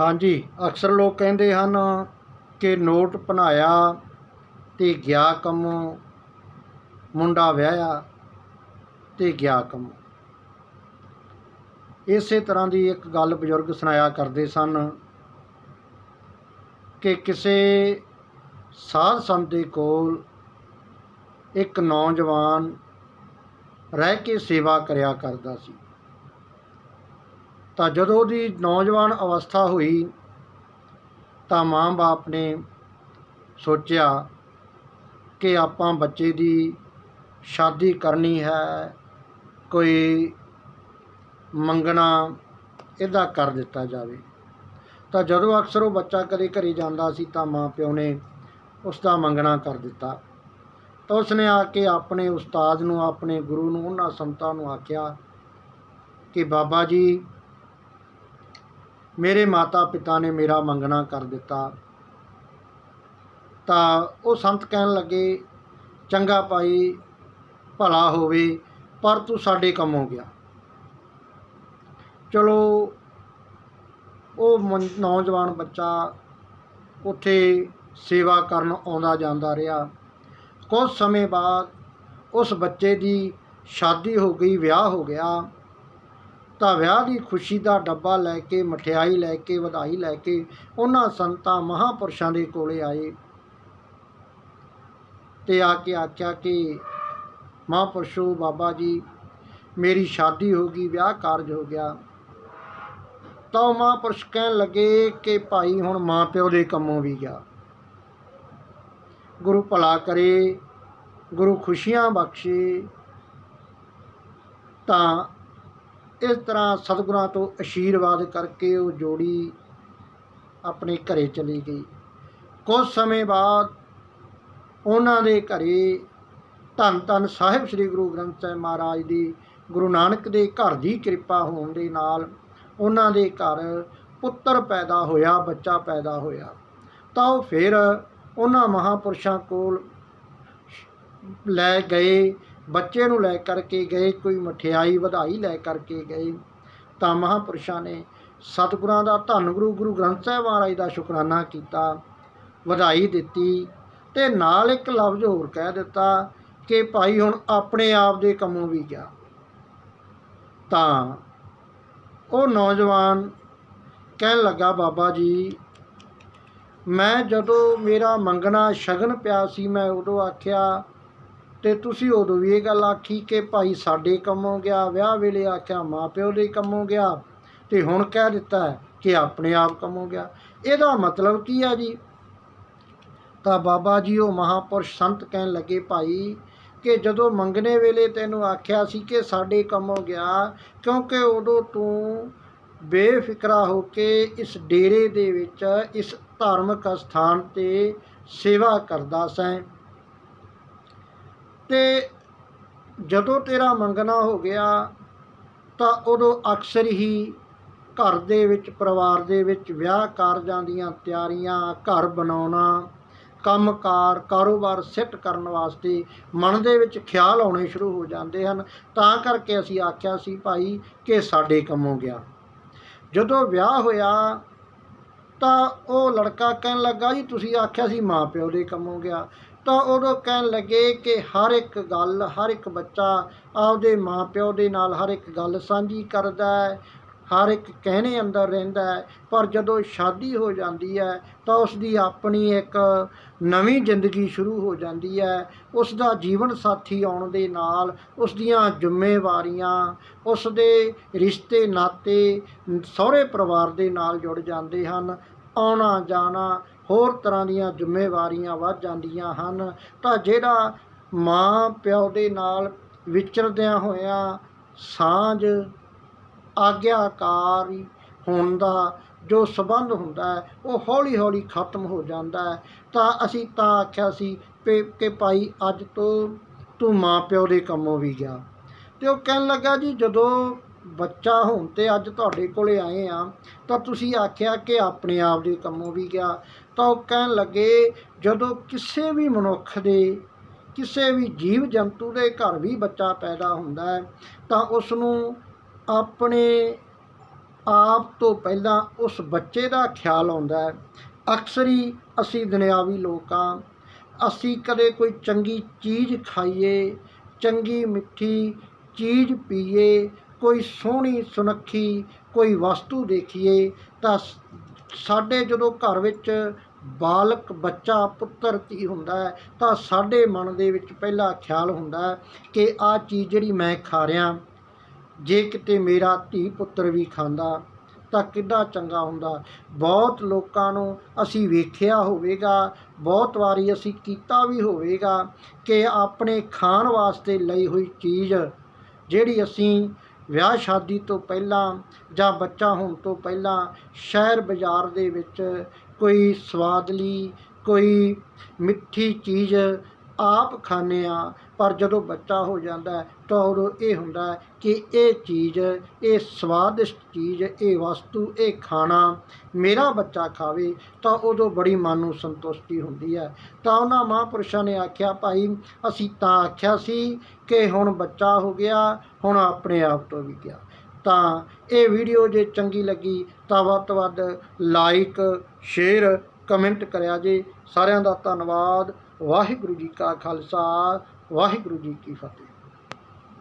ਹਾਂਜੀ, ਅਕਸਰ ਲੋਕ ਕਹਿੰਦੇ ਹਨ ਕਿ ਨੋਟ ਬਣਾਇਆ ਤੇ ਗਿਆ ਕੰਮ, ਮੁੰਡਾ ਵਿਆਹਿਆ ਤੇ ਗਿਆ ਕੰਮ। ਇਸੇ ਤਰ੍ਹਾਂ ਦੀ ਇੱਕ ਗੱਲ ਬਜ਼ੁਰਗ ਸੁਣਾਇਆ ਕਰਦੇ ਸਨ ਕਿ ਕਿਸੇ ਸਾਧ ਸੰਤ ਦੇ ਕੋਲ ਇੱਕ ਨੌਜਵਾਨ ਰਹਿ ਕੇ ਸੇਵਾ ਕਰਿਆ ਕਰਦਾ ਸੀ। ਤਾਂ ਜਦੋਂ ਉਹਦੀ ਨੌਜਵਾਨ ਅਵਸਥਾ ਹੋਈ, ਤਾਂ ਮਾਂ-ਬਾਪ ਨੇ ਸੋਚਿਆ ਕਿ ਆਪਾਂ ਬੱਚੇ ਦੀ ਸ਼ਾਦੀ ਕਰਨੀ ਹੈ, ਕੋਈ ਮੰਗਣਾ ਇਹਦਾ ਕਰ ਦਿੱਤਾ ਜਾਵੇ। ਤਾਂ ਜਦੋਂ ਅਕਸਰ ਉਹ ਬੱਚਾ ਕਦੇ ਘਰੇ ਜਾਂਦਾ ਸੀ, ਤਾਂ ਮਾਂ ਪਿਓ ਨੇ ਉਸ ਦਾ ਮੰਗਣਾ ਕਰ ਦਿੱਤਾ। ਤਾਂ ਉਸ ਨੇ ਆ ਕੇ ਆਪਣੇ ਉਸਤਾਦ ਨੂੰ, ਆਪਣੇ ਗੁਰੂ ਨੂੰ, ਉਹਨਾਂ ਸੰਤਾਂ ਨੂੰ ਆਖਿਆ ਕਿ ਬਾਬਾ ਜੀ ਮੇਰੇ ਮਾਤਾ ਪਿਤਾ ਨੇ ਮੇਰਾ ਮੰਗਣਾ ਕਰ ਦਿੱਤਾ। ਤਾਂ ਉਹ ਸੰਤ ਕਹਿਣ ਲੱਗੇ, ਚੰਗਾ ਭਾਈ, ਭਲਾ ਹੋਵੇ, ਪਰ ਤੂੰ ਸਾਡੇ ਕੰਮੋਂ ਗਿਆ। ਚਲੋ, ਉਹ ਨੌਜਵਾਨ ਬੱਚਾ ਉੱਥੇ ਸੇਵਾ ਕਰਨ ਆਉਂਦਾ ਜਾਂਦਾ ਰਿਹਾ। ਕੁਝ ਸਮੇਂ ਬਾਅਦ ਉਸ ਬੱਚੇ ਦੀ ਸ਼ਾਦੀ ਹੋ ਗਈ, ਵਿਆਹ ਹੋ ਗਿਆ। ਤਾਂ ਵਿਆਹ ਦੀ ਖੁਸ਼ੀ ਦਾ ਡੱਬਾ ਲੈ ਕੇ, ਮਠਿਆਈ ਲੈ ਕੇ, ਵਧਾਈ ਲੈ ਕੇ ਉਹਨਾਂ ਸੰਤਾਂ ਮਹਾਪੁਰਸ਼ਾਂ ਦੇ ਕੋਲੇ ਆਏ ਤੇ ਆ ਕੇ ਆਖਿਆ ਕਿ ਮਹਾਪੁਰਸ਼ੋ ਬਾਬਾ ਜੀ, ਮੇਰੀ ਸ਼ਾਦੀ ਹੋ ਗਈ, ਵਿਆਹ ਕਾਰਜ ਹੋ ਗਿਆ। ਤਾਂ ਉਹ ਮਹਾਂਪੁਰਸ਼ ਕਹਿਣ ਲੱਗੇ ਕਿ ਭਾਈ ਹੁਣ ਮਾਂ ਪਿਓ ਦੇ ਕੰਮੋਂ ਵੀ ਗਿਆ। ਗੁਰੂ ਭਲਾ ਕਰੇ, ਗੁਰੂ ਖੁਸ਼ੀਆਂ ਬਖਸ਼ੇ, ਤਾਂ ਇਸ ਤਰ੍ਹਾਂ ਸਤਿਗੁਰਾਂ ਤੋਂ ਅਸ਼ੀਰਵਾਦ ਕਰਕੇ ਉਹ ਜੋੜੀ ਆਪਣੇ ਘਰੇ ਚਲੀ ਗਈ। ਕੁਝ ਸਮੇਂ ਬਾਅਦ ਉਹਨਾਂ ਦੇ ਘਰੇ ਧੰਨ ਧੰਨ ਸਾਹਿਬ ਸ੍ਰੀ ਗੁਰੂ ਗ੍ਰੰਥ ਸਾਹਿਬ ਮਹਾਰਾਜ ਦੀ ਗੁਰੂ ਨਾਨਕ ਦੇ ਘਰ ਦੀ ਕਿਰਪਾ ਹੋਣ ਦੇ ਨਾਲ ਉਹਨਾਂ ਦੇ ਘਰ ਪੁੱਤਰ ਪੈਦਾ ਹੋਇਆ, ਬੱਚਾ ਪੈਦਾ ਹੋਇਆ। ਤਾਂ ਉਹ ਫਿਰ ਉਹਨਾਂ ਮਹਾਪੁਰਸ਼ਾਂ ਕੋਲ ਲੈ ਗਏ। ਬੱਚੇ ਨੂੰ ਲੈ ਕਰਕੇ ਗਏ, ਕੋਈ ਮਠਿਆਈ ਵਧਾਈ ਲੈ ਕਰਕੇ ਗਏ। ਤਾਂ ਮਹਾਪੁਰਸ਼ਾਂ ਨੇ ਸਤਿਗੁਰਾਂ ਦਾ ਧੰਨ ਗੁਰੂ ਗੁਰੂ ਗ੍ਰੰਥ ਸਾਹਿਬ ਮਹਾਰਾਜ ਦਾ ਸ਼ੁਕਰਾਨਾ ਕੀਤਾ, ਵਧਾਈ ਦਿੱਤੀ ਤੇ ਨਾਲ ਇੱਕ ਲਫ਼ਜ਼ ਹੋਰ ਕਹਿ ਦਿੱਤਾ ਕਿ ਭਾਈ ਹੁਣ ਆਪਣੇ ਆਪ ਦੇ ਕੰਮੋਂ ਵੀ ਗਿਆ ਤਾਂ ਉਹ ਨੌਜਵਾਨ ਕਹਿਣ ਲੱਗਾ, ਬਾਬਾ ਜੀ, ਮੈਂ ਜਦੋਂ ਮੇਰਾ ਮੰਗਣਾ ਸ਼ਗਨ ਪਿਆ ਸੀ, ਮੈਂ ਉਦੋਂ ਆਖਿਆ ਤੇ ਤੁਸੀਂ ਉਦੋਂ ਵੀ ਇਹ ਗੱਲ ਆਖੀ ਕਿ ਭਾਈ ਸਾਡੇ ਕੰਮੋਂ ਗਿਆ, ਵਿਆਹ ਵੇਲੇ ਆਖਿਆ ਮਾਪਿਓ ਦੇ ਕੰਮੋਂ ਗਿਆ ਤੇ ਹੁਣ ਕਹਿ ਦਿੱਤਾ ਕਿ ਆਪਣੇ ਆਪ ਕੰਮੋਂ ਗਿਆ। ਇਹਦਾ ਮਤਲਬ ਕੀ ਆ ਜੀ? ਤਾਂ ਬਾਬਾ ਜੀ ਉਹ ਮਹਾਪੁਰਸ਼ ਸੰਤ ਕਹਿਣ ਲੱਗੇ, ਭਾਈ, ਕਿ ਜਦੋਂ ਮੰਗਣੇ ਵੇਲੇ ਤੈਨੂੰ ਆਖਿਆ ਸੀ ਕਿ ਸਾਡੇ ਕੰਮੋਂ ਗਿਆ, ਕਿਉਂਕਿ ਉਦੋਂ ਤੂੰ ਬੇਫਿਕਰਾ ਹੋ ਕੇ ਇਸ ਡੇਰੇ ਦੇ ਵਿੱਚ, ਇਸ ਧਾਰਮਿਕ ਸਥਾਨ ਤੇ ਸੇਵਾ ਕਰਦਾ ਸੈਂ। ਤੇ ਜਦੋਂ ਤੇਰਾ ਮੰਗਣਾ ਹੋ ਗਿਆ, ਤਾਂ ਉਦੋਂ ਅਕਸਰ ਹੀ ਘਰ ਦੇ ਵਿੱਚ, ਪਰਿਵਾਰ ਦੇ ਵਿੱਚ ਵਿਆਹ ਕਾਰਜਾਂ ਦੀਆਂ ਤਿਆਰੀਆਂ, ਘਰ ਬਣਾਉਣਾ, ਕੰਮਕਾਰ, ਕਾਰੋਬਾਰ ਸੈੱਟ ਕਰਨ ਵਾਸਤੇ ਮਨ ਦੇ ਵਿੱਚ ਖਿਆਲ ਆਉਣੇ ਸ਼ੁਰੂ ਹੋ ਜਾਂਦੇ ਹਨ। ਤਾਂ ਕਰਕੇ ਅਸੀਂ ਆਖਿਆ ਸੀ, ਭਾਈ, ਕਿ ਸਾਡੇ ਕੰਮੋਂ ਗਿਆ। ਜਦੋਂ ਵਿਆਹ ਹੋਇਆ, ਤਾਂ ਉਹ ਲੜਕਾ ਕਹਿਣ ਲੱਗਾ, ਜੀ, ਤੁਸੀਂ ਆਖਿਆ ਸੀ ਮਾਂ ਪਿਓ ਦੇ ਕੰਮੋਂ ਗਿਆ। ਤਾਂ ਉਦੋਂ ਕਹਿਣ ਲੱਗੇ ਕਿ ਹਰ ਇੱਕ ਗੱਲ, ਹਰ ਇੱਕ ਬੱਚਾ ਆਪਦੇ ਮਾਂ ਪਿਓ ਦੇ ਨਾਲ ਹਰ ਇੱਕ ਗੱਲ ਸਾਂਝੀ ਕਰਦਾ ਹੈ, ਹਰ ਇੱਕ ਕਹਿਣੇ ਅੰਦਰ ਰਹਿੰਦਾ ਹੈ, ਪਰ ਜਦੋਂ ਸ਼ਾਦੀ ਹੋ ਜਾਂਦੀ ਹੈ ਤਾਂ ਉਸ ਦੀ ਆਪਣੀ ਇੱਕ ਨਵੀਂ ਜ਼ਿੰਦਗੀ ਸ਼ੁਰੂ ਹੋ ਜਾਂਦੀ ਹੈ। ਉਸ ਦਾ ਜੀਵਨ ਸਾਥੀ ਆਉਣ ਦੇ ਨਾਲ ਉਸ ਦੀਆਂ ਜ਼ਿੰਮੇਵਾਰੀਆਂ ਉਸ ਦੇ ਰਿਸ਼ਤੇ, ਨਾਤੇ ਸਹੁਰੇ ਪਰਿਵਾਰ ਦੇ ਨਾਲ ਜੁੜ ਜਾਂਦੇ ਹਨ। ਆਉਣਾ ਜਾਣਾ ਹੋਰ ਤਰ੍ਹਾਂ ਦੀਆਂ ਜ਼ਿੰਮੇਵਾਰੀਆਂ ਵੱਧ ਜਾਂਦੀਆਂ ਹਨ। ਤਾਂ ਜਿਹੜਾ ਮਾਂ ਪਿਓ ਦੇ ਨਾਲ ਵਿਚਰਦਿਆਂ ਹੋਇਆਂ ਸਾਂਝ, ਆਗਿਆਕਾਰੀ ਹੋਣ ਦਾ ਜੋ ਸਬੰਧ ਹੁੰਦਾ ਹੈ, ਉਹ ਹੌਲੀ ਹੌਲੀ ਖਤਮ ਹੋ ਜਾਂਦਾ ਹੈ। ਤਾਂ ਅਸੀਂ ਤਾਂ ਆਖਿਆ ਸੀ ਪੇ- ਕਿ ਭਾਈ ਅੱਜ ਤੋਂ ਤੂੰ ਮਾਂ ਪਿਓ ਦੇ ਕੰਮੋਂ ਵੀ ਗਿਆ ਤੇ ਉਹ ਕਹਿਣ ਲੱਗਾ, ਜੀ, ਜਦੋਂ ਬੱਚਾ ਹੁਣ ਤੇ ਅੱਜ ਤੁਹਾਡੇ ਕੋਲੇ ਆਏ ਆ, ਤਾਂ ਤੁਸੀਂ ਆਖਿਆ ਕਿ ਆਪਣੇ ਆਪ ਦੇ ਕੰਮੋਂ ਵੀ ਗਿਆ। ਤਾਂ ਉਹ ਕਹਿਣ ਲੱਗੇ ਜਦੋਂ ਕਿਸੇ ਵੀ ਮਨੁੱਖ ਦੇ, ਕਿਸੇ ਵੀ ਜੀਵ ਜੰਤੂ ਦੇ ਘਰ ਵੀ ਬੱਚਾ ਪੈਦਾ ਹੁੰਦਾ ਹੈ, ਤਾਂ ਉਸ ਨੂੰ ਆਪਣੇ ਆਪ ਤੋਂ ਪਹਿਲਾਂ ਉਸ ਬੱਚੇ ਦਾ ਖਿਆਲ ਆਉਂਦਾ ਹੈ। ਅਕਸਰ ਹੀ ਅਸੀਂ ਦੁਨਿਆਵੀ ਲੋਕ ਹਾਂ ਅਸੀਂ ਕਦੇ ਕੋਈ ਚੰਗੀ ਚੀਜ਼ ਖਾਈਏ, ਚੰਗੀ ਮਿੱਠੀ ਚੀਜ਼ ਪੀਏ, ਕੋਈ ਸੋਹਣੀ ਸੁਨੱਖੀ ਕੋਈ ਵਸਤੂ ਦੇਖੀਏ, ਤਾਂ ਸਾਡੇ ਜਦੋਂ ਘਰ ਵਿੱਚ ਬਾਲਕ, ਬੱਚਾ, ਪੁੱਤਰ ਧੀ ਹੁੰਦਾ ਹੈ, ਤਾਂ ਸਾਡੇ ਮਨ ਦੇ ਵਿੱਚ ਪਹਿਲਾ ਖਿਆਲ ਹੁੰਦਾ ਹੈ ਕਿ ਆਹ ਚੀਜ਼ ਜਿਹੜੀ ਮੈਂ ਖਾ ਰਿਹਾ, ਜੇ ਕਿਤੇ ਮੇਰਾ ਧੀ ਪੁੱਤਰ ਵੀ ਖਾਂਦਾ, ਤਾਂ ਕਿੱਡਾ ਚੰਗਾ ਹੁੰਦਾ। ਬਹੁਤ ਲੋਕਾਂ ਨੂੰ ਅਸੀਂ ਵੇਖਿਆ ਹੋਵੇਗਾ, ਬਹੁਤ ਵਾਰੀ ਅਸੀਂ ਕੀਤਾ ਵੀ ਹੋਵੇਗਾ ਕਿ ਆਪਣੇ ਖਾਣ ਵਾਸਤੇ ਲਈ ਹੋਈ ਚੀਜ਼ ਜਿਹੜੀ ਅਸੀਂ ਵਿਆਹ ਸ਼ਾਦੀ ਤੋਂ ਪਹਿਲਾਂ ਜਾਂ ਬੱਚਾ ਹੋਣ ਤੋਂ ਪਹਿਲਾਂ ਸ਼ਹਿਰ ਬਾਜ਼ਾਰ ਦੇ ਵਿੱਚ ਕੋਈ ਸਵਾਦਲੀ, ਕੋਈ ਮਿੱਠੀ ਚੀਜ਼ ਆਪ ਖਾਂਦੇ ਹਾਂ, ਪਰ ਜਦੋਂ ਬੱਚਾ ਹੋ ਜਾਂਦਾ ਤਾਂ ਉਦੋਂ ਇਹ ਹੁੰਦਾ ਕਿ ਇਹ ਚੀਜ਼, ਇਹ ਸਵਾਦਿਸ਼ਟ ਚੀਜ਼, ਇਹ ਵਸਤੂ, ਇਹ ਖਾਣਾ ਮੇਰਾ ਬੱਚਾ ਖਾਵੇ ਤਾਂ ਉਦੋਂ ਬੜੀ ਮਨ ਨੂੰ ਸੰਤੁਸ਼ਟੀ ਹੁੰਦੀ ਹੈ। ਤਾਂ ਉਹਨਾਂ ਮਹਾਂਪੁਰਸ਼ਾਂ ਨੇ ਆਖਿਆ, ਭਾਈ, ਅਸੀਂ ਤਾਂ ਆਖਿਆ ਸੀ ਕਿ ਹੁਣ ਬੱਚਾ ਹੋ ਗਿਆ, ਹੁਣ ਆਪਣੇ ਆਪ ਤੋਂ ਵੀ ਗਿਆ। ਤਾਂ ਇਹ ਵੀਡੀਓ ਜੇ ਚੰਗੀ ਲੱਗੀ ਤਾਂ ਵੱਧ ਤੋਂ ਵੱਧ ਲਾਈਕ ਸ਼ੇਅਰ ਕਮੈਂਟ ਕਰਿਆ ਜੇ। ਸਾਰਿਆਂ ਦਾ ਧੰਨਵਾਦ। ਵਾਹਿਗੁਰੂ ਜੀ ਕਾ ਖਾਲਸਾ, ਵਾਹਿਗੁਰੂ ਜੀ ਕੀ ਫਤਿਹ।